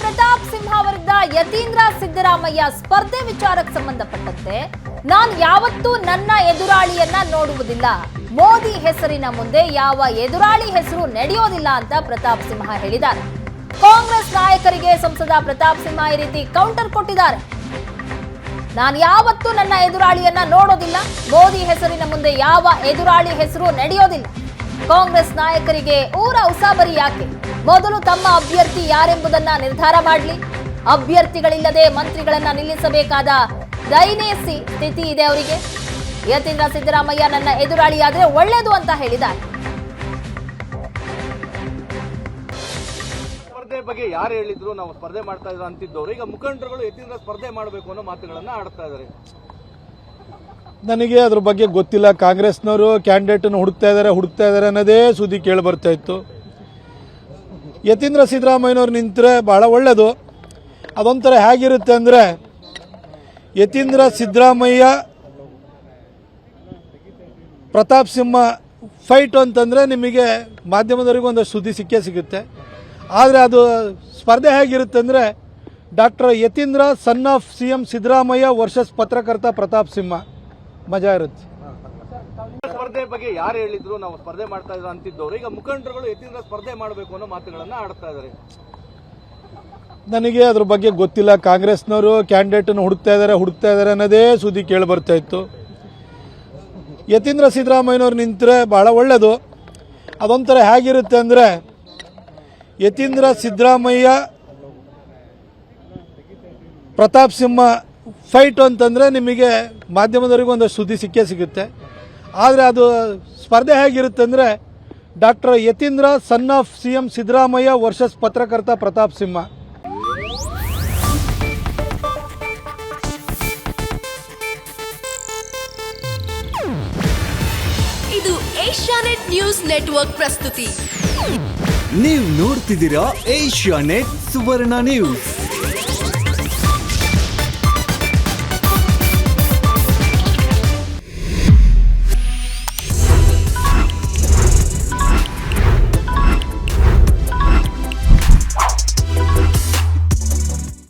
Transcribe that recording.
ಪ್ರತಾಪ್ ಸಿಂಹ ವಿರುದ್ಧ ಯತೀಂದ್ರ ಸಿದ್ದರಾಮಯ್ಯ ಸ್ಪರ್ಧೆ ವಿಚಾರಕ್ಕೆ ಸಂಬಂಧಪಟ್ಟಂತೆ ನಾನು ಯಾವತ್ತೂ ನನ್ನ ಎದುರಾಳಿಯನ್ನ ನೋಡುವುದಿಲ್ಲ. ಮೋದಿ ಹೆಸರಿನ ಮುಂದೆ ಯಾವ ಎದುರಾಳಿ ಹೆಸರು ನಡೆಯೋದಿಲ್ಲ ಅಂತ ಪ್ರತಾಪ್ ಸಿಂಹ ಹೇಳಿದ್ದಾರೆ. ಕಾಂಗ್ರೆಸ್ ನಾಯಕರಿಗೆ ಸಂಸದ ಪ್ರತಾಪ್ ಸಿಂಹ ಈ ರೀತಿ ಕೌಂಟರ್ ಕೊಟ್ಟಿದ್ದಾರೆ. ನಾನು ಯಾವತ್ತೂ ನನ್ನ ಎದುರಾಳಿಯನ್ನ ನೋಡೋದಿಲ್ಲ. ಮೋದಿ ಹೆಸರಿನ ಮುಂದೆ ಯಾವ ಎದುರಾಳಿ ಹೆಸರು ನಡೆಯೋದಿಲ್ಲ. ಕಾಂಗ್ರೆಸ್ ನಾಯಕರಿಗೆ ಊರ ಉಸಾಬರಿ ಯಾಕೆ? ಮೊದಲು ತಮ್ಮ ಅಭ್ಯರ್ಥಿ ಯಾರೆಂಬುದನ್ನ ನಿರ್ಧಾರ ಮಾಡಲಿ. ಅಭ್ಯರ್ಥಿಗಳಿಲ್ಲದೆ ಮಂತ್ರಿಗಳನ್ನ ನಿಲ್ಲಿಸಬೇಕಾದ ದೈನೇಸಿ ಸ್ಥಿತಿ ಇದೆ ಅವರಿಗೆ. ಯತೀಂದ್ರ ಸಿದ್ದರಾಮಯ್ಯ ನನ್ನ ಎದುರಾಳಿಯಾದ್ರೆ ಒಳ್ಳೆಯದು ಅಂತ ಹೇಳಿದ್ದಾರೆ. ಸ್ಪರ್ಧೆ ಬಗ್ಗೆ ಯಾರು ಹೇಳಿದ್ರು ನಾವು ಸ್ಪರ್ಧೆ ಮಾಡ್ತಾ ಇದ್ರು ಅಂತಿದ್ದವರು. ಈಗ ಮುಖಂಡರುಗಳು ಯತೀಂದ್ರ ಸ್ಪರ್ಧೆ ಮಾಡಬೇಕು ಅನ್ನೋ ಮಾತುಗಳನ್ನ ಆಡ್ತಾ ಇದ್ದಾರೆ. ನನಗೆ ಅದ್ರ ಬಗ್ಗೆ ಗೊತ್ತಿಲ್ಲ. ಕಾಂಗ್ರೆಸ್ನವರು ಕ್ಯಾಂಡಿಡೇಟನ್ನು ಹುಡುಕ್ತಾ ಇದ್ದಾರೆ ಹುಡುಕ್ತಾ ಇದ್ದಾರೆ ಅನ್ನೋದೇ ಸುದ್ದಿ ಕೇಳಿ ಬರ್ತಾ ಇತ್ತು. ಯತೀಂದ್ರ ಸಿದ್ದರಾಮಯ್ಯನವ್ರು ನಿಂತರೆ ಭಾಳ ಒಳ್ಳೆಯದು ಅದೊಂಥರ ಹೇಗಿರುತ್ತೆ ಅಂದರೆ ಯತೀಂದ್ರ ಸಿದ್ದರಾಮಯ್ಯ, ಪ್ರತಾಪ್ ಸಿಂಹ ಫೈಟ್ ಅಂತಂದರೆ ನಿಮಗೆ ಮಾಧ್ಯಮದವರಿಗೂ ಒಂದಷ್ಟು ಸುದ್ದಿ ಸಿಕ್ಕೇ ಸಿಗುತ್ತೆ. ಆದರೆ ಅದು ಸ್ಪರ್ಧೆ ಹೇಗಿರುತ್ತೆ ಅಂದರೆ doctor Yathindra son of C M Siddaramaiah versus ಪತ್ರಕರ್ತ ಪ್ರತಾಪ್ ಸಿಂಹ. ಮಜಾ ಇರುತ್ತೆ. ಸ್ಪರ್ಧೆ ಬಗ್ಗೆ ಯಾರು ಹೇಳಿದ್ರು, ನಾವು ಸ್ಪರ್ಧೆ ಮಾಡ್ತಾ ಇದ್ರು ಅಂತಿದ್ದವರು. ಈಗ ಮುಖಂಡರುಗಳು ಯತೀಂದ್ರ ಸ್ಪರ್ಧೆ ಮಾಡಬೇಕು ಅನ್ನೋ ಮಾತುಗಳನ್ನ ಆಡ್ತಾ ಇದ್ದಾರೆ. ನನಗೆ ಅದ್ರ ಬಗ್ಗೆ ಗೊತ್ತಿಲ್ಲ. ಕಾಂಗ್ರೆಸ್ನವರು ಕ್ಯಾಂಡಿಡೇಟನ್ನು ಹುಡುಕ್ತಾ ಇದ್ದಾರೆ ಹುಡುಕ್ತಾ ಇದ್ದಾರೆ ಅನ್ನೋದೇ ಸುದ್ದಿ ಕೇಳಿ ಬರ್ತಾ ಇತ್ತು. ಯತೀಂದ್ರ ಸಿದ್ದರಾಮಯ್ಯನವ್ರು ನಿಂತರೆ ಭಾಳ ಒಳ್ಳೆಯದು ಅದೊಂಥರ ಹೇಗಿರುತ್ತೆ ಅಂದರೆ, ಯತೀಂದ್ರ ಸಿದ್ದರಾಮಯ್ಯ, ಪ್ರತಾಪ್ ಸಿಂಹ ಫೈಟ್ ಅಂತಂದರೆ ನಿಮಗೆ ಮಾಧ್ಯಮದವರಿಗೂ ಒಂದಷ್ಟು ಸುದ್ದಿ ಸಿಕ್ಕೇ ಸಿಗುತ್ತೆ. ಆದರೆ ಅದು ಸ್ಪರ್ಧೆ ಹೇಗಿರುತ್ತೆ ಅಂದರೆ doctor Yathindra son of C M Siddaramaiah versus ಪತ್ರಕರ್ತ ಪ್ರತಾಪ್ ಸಿಂಹ. ಇದು ಏಷ್ಯಾನೆಟ್ ನ್ಯೂಸ್ ನೆಟ್ವರ್ಕ್ ಪ್ರಸ್ತುತಿ. ನೀವು ನೋಡ್ತಿದ್ದೀರಾ ಏಷ್ಯಾ ನೆಟ್ ಸುವರ್ಣ ನ್ಯೂಸ್.